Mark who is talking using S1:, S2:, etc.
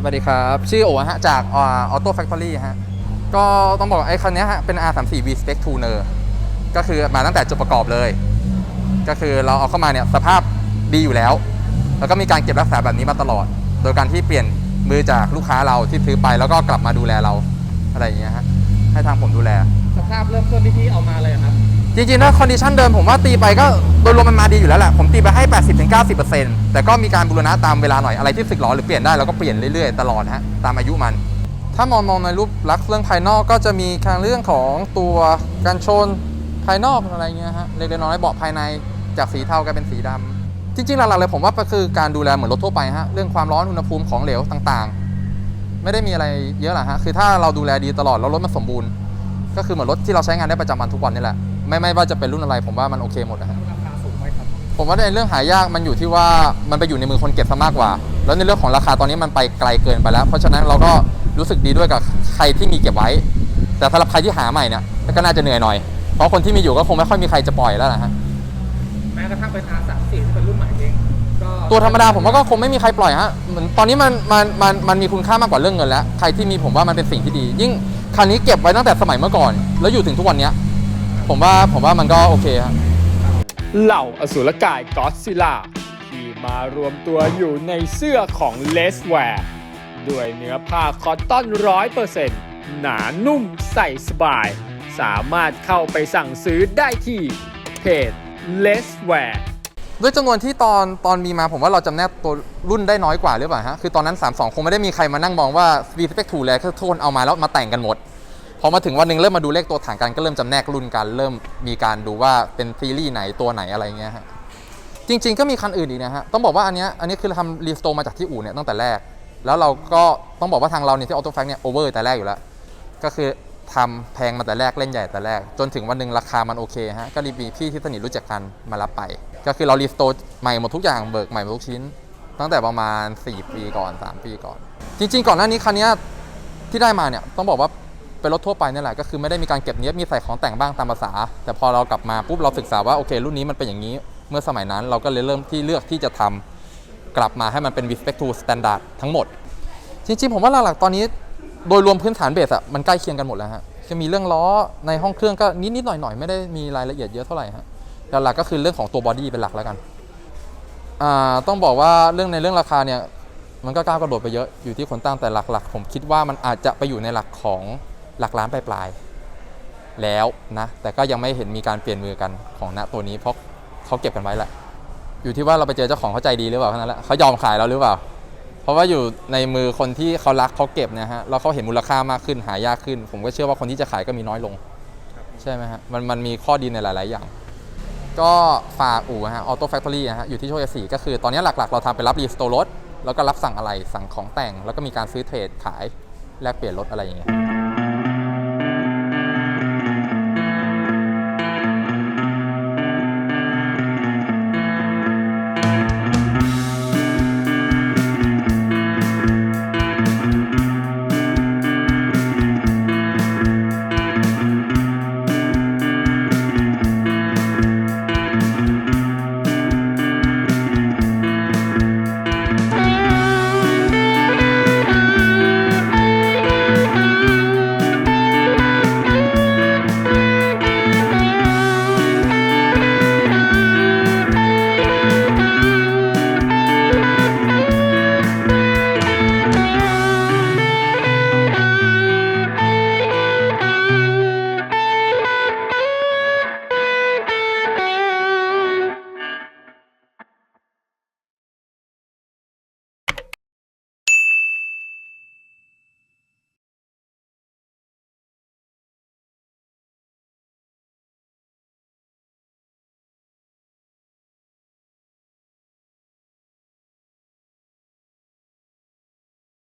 S1: สวัสดีครับ ชื่อโอฮะจากออโต้แฟคทอรี่ฮะก็ต้องบอกไอ้คันนี้ฮะเป็น R34 V Spec Tuner ก็คือมาตั้งแต่จุดประกอบเลย ก็คือเราเอาเข้ามาเนี่ยสภาพดีอยู่แล้ว แล้วก็มีการเก็บรักษาแบบนี้มาตลอด โดยการที่เปลี่ยนมือจากลูกค้าเราที่ซื้อไปแล้วก็กลับมาดูแลเราอะไรอย่างเงี้ยฮะให้ทางผมดูแล
S2: สภาพเริ่มต้นที่พี่เอามาเลยครับ
S1: จริงๆถ้าคอนดิชันเดิมผมว่าตีไปก็โดยรวมมันมาดีอยู่แล้วแหละผมตีไปให้ 80-90%แต่ก็มีการบูรณะตามเวลาหน่อยอะไรที่สึกหรอหรือเปลี่ยนได้เราก็เปลี่ยนเรื่อยๆ ตลอดฮะตามอายุมัน ถ้ามองมองในรูปลักษณ์เรื่องภายนอกก็จะมีทางเรื่องของตัวกันชนภายนอกอะไรเงี้ยฮะเล็กๆน้อยๆเบาะภายในจากสีเทากลายเป็นสีดำจริงๆหลักๆเลยผมว่าก็คือการดูแลเหมือนรถทั่วไปฮะเรื่องความร้อนอุณหภูมิของเหลวต่างๆ ไม่ได้มีอะไรเยอะหรอกฮะคือถ้าเราดูแลดีตลอดแล้วรถมันสมบูรณ์ ก็คือเหมือนรถที่เราใช้งานได้ประจำวันทุกวันนี่แหละ ไม่ไม่ว่าจะเป็นรุ่นอะไร ผมว่ามันโอเคหมดนะฮะ
S2: ราคาสูงไหมครับ
S1: ผมว่าในเรื่องหายากมันอยู่ที่ว่ามันไปอยู่ในมือคนเก็บซะมากกว่า แล้วในเรื่องของราคาตอนนี้มันไปไกลเกินไปแล้ว เพราะฉะนั้นเราก็รู้สึกดีด้วยกับใครที่มีเก็บไว้ แต่สำหรับใครที่หาใหม่เนี่ยก็น่าจะเหนื่อยหน่อย เพราะคนที่มีอยู่ก็คงไม่ค่อยมีใครจะปล่อยแล้วนะฮะ
S2: แม้กระทั่งเป็น R34 ที่เป็นรุ่นใหม่เองก็
S1: ตัวธรรมดาผมว่าก็คงไม่มีใครปล่อยฮะเหมือนตอนนี้มันมันมันมันมีคุณค่ามากกว่าเรื่องเงินแล้วใครที่มีผมว่ามันเป็นสิ่งที่ดี ยิ่งคันนี้เก็บไว้ตั้งแต่สมัยเมื่อก่อน แล้วอยู่ถึงทุกวันเนี้ย ผมว่าผมว่ามันก็โอเคครับ
S3: เหล่าอสุรกายก็อดซิล่าที่มารวมตัวอยู่ในเสื้อของเลสแวร์ด้วยเนื้อผ้าคอตตอนร้อยเปอร์เซ็นต์หนานุ่มใส่สบาย สามารถเข้าไปสั่งซื้อได้ที่เพจเลสแวร์
S1: ด้วยจำนวนที่ตอนตอนมีมาผมว่าเราจำแนกตัวรุ่นได้น้อยกว่าหรือเปล่าฮะ คือตอนนั้น 32 คงไม่ได้มีใครมานั่งมองว่า V Spec 2แล้วทุกคนเอามาแล้วมาแต่งกันหมด พอมาถึงวันหนึ่งเริ่มมาดูเลขตัวถังกันก็เริ่มจำแนกรุ่นกันเริ่มมีการดูว่าเป็นซีรีส์ไหนตัวไหนอะไรเงี้ยฮะจริง ๆ ก็มีคันอื่นอีกนะฮะต้องบอกว่าอันเนี้ยอันนี้คือทำรีสโตมาจากที่อู่เนี่ยตั้งแต่แรก แล้วเราก็ต้องบอกว่าทางเราเนี่ยที่ออโต้แฟกเนี่ยโอเวอร์แต่แรกอยู่แล้วก็คือทำแพงมาแต่แรกเล่นใหญ่แต่แรก จนถึงวันหนึ่งราคามันโอเคฮะก็รีบมีพี่ที่สนิทรู้จักกันมารับไป ก็คือเรารีสโตร์ใหม่หมดทุกอย่างเบิกใหม่หมดทุกชิ้น ตั้งแต่ประมาณ 4 ปีก่อน 3 ปีก่อน จริง ๆ ก่อนหน้านี้คันเนี้ยที่ได้มาเนี่ยต้องบอกว่า เป็นรถทั่วไปนี่แหละก็คือไม่ได้มีการเก็บเนี้ยมีใส่ของแต่งบ้างตามภาษา แต่พอเรากลับมาปุ๊บเราศึกษาว่าโอเค รุ่นนี้มันเป็นอย่างนี้เมื่อสมัยนั้น เราก็เลยเริ่มที่เลือกที่จะทำกลับมาให้มันเป็น respect to standard ทั้งหมด จริงๆ ผมว่าหลักๆตอนนี้โดยรวมพื้นฐานเบสอะมันใกล้เคียงกันหมดแล้วฮะจะมีเรื่องล้อในห้องเครื่องก็นิดๆหน่อยๆ ไม่ได้มีรายละเอียดเยอะเท่าไหร่ฮะหลักๆก็คือเรื่องของตัวบอดี้เป็นหลักแล้วกันอ่าต้องบอกว่าเรื่องในเรื่องราคาเนี่ยมันก็ก้าวกระโดดไปเยอะอยู่ที่คนตั้งแต่หลักๆ ผมคิดว่ามันอาจจะไปอยู่ในหลักของ หลักล้านปลายๆแล้วนะ แต่ก็ยังไม่เห็นมีการเปลี่ยนมือกันของณตัวนี้เพราะเขาเก็บกันไว้แหละ อยู่ที่ว่าเราไปเจอเจ้าของเขาใจดีหรือเปล่าเท่านั้นแหละเขายอมขายเราหรือเปล่า เพราะว่าอยู่ในมือคนที่เขารักเขาเก็บเนะฮะแล้วเขาเห็นมูลค่ามากขึ้นหายากขึ้น ผมก็เชื่อว่าคนที่จะขายก็มีน้อยลง ใช่ไหมฮะมันมันมีข้อดีในหลาย ๆ อย่าง ก็ฝากอู่ฮะออโต้แฟคทอรี่ฮะอยู่ที่โชคชัยสี่ก็คือตอนนี้หลัก ๆ เราทำเป็นรับรีสโตร์รถแล้วก็รับสั่งอะไรสั่งของแต่ง แล้วก็มีการซื้อเทรดขายแลกเปลี่ยนรถอะไรอย่างเงี้ย